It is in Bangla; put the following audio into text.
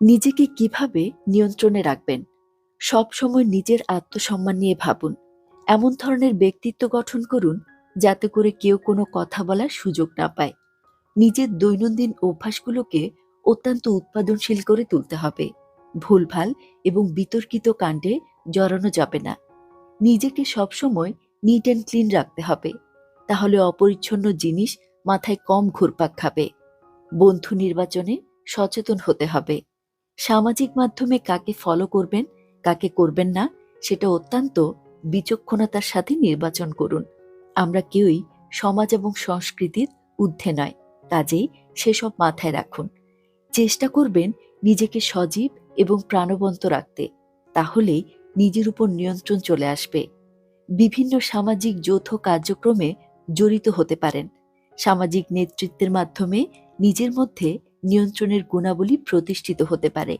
নিজেকে কীভাবে নিয়ন্ত্রণে রাখবেন? সব সময় নিজের আত্মসম্মান নিয়ে ভাবুন। এমন ধরনের ব্যক্তিত্ব গঠন করুন যাতে করে কেউ কোনো কথা বলার সুযোগ না পায়। নিজের দৈনন্দিন অভ্যাসগুলোকে অত্যন্ত উৎপাদনশীল করে তুলতে হবে। ভুলভাল এবং বিতর্কিত কাণ্ডে জড়ানো যাবে না। নিজেকে সবসময় নিট অ্যান্ড ক্লিন রাখতে হবে। তাহলে অপরিচ্ছন্ন জিনিস মাথায় কম ঘুরপাক খাবে। বন্ধু নির্বাচনে সচেতন হতে হবে। সামাজিক মাধ্যমে কাকে ফলো করবেন, কাকে করবেন না, সেটা অত্যন্ত বিচক্ষণতার সাথে নির্বাচন করুন। আমরা কেউই সমাজ এবং সংস্কৃতির ঊর্ধ্বে নয়, কাজেই সেসব মাথায় রাখুন। চেষ্টা করবেন নিজেকে সজীব এবং প্রাণবন্ত রাখতে, তাহলেই নিজের উপর নিয়ন্ত্রণ চলে আসবে। বিভিন্ন সামাজিক যৌথ কার্যক্রমে জড়িত হতে পারেন। সামাজিক নেতৃত্বের মাধ্যমে নিজের মধ্যে নিয়ন্ত্রণের গুণাবলী প্রতিষ্ঠিত হতে পারে।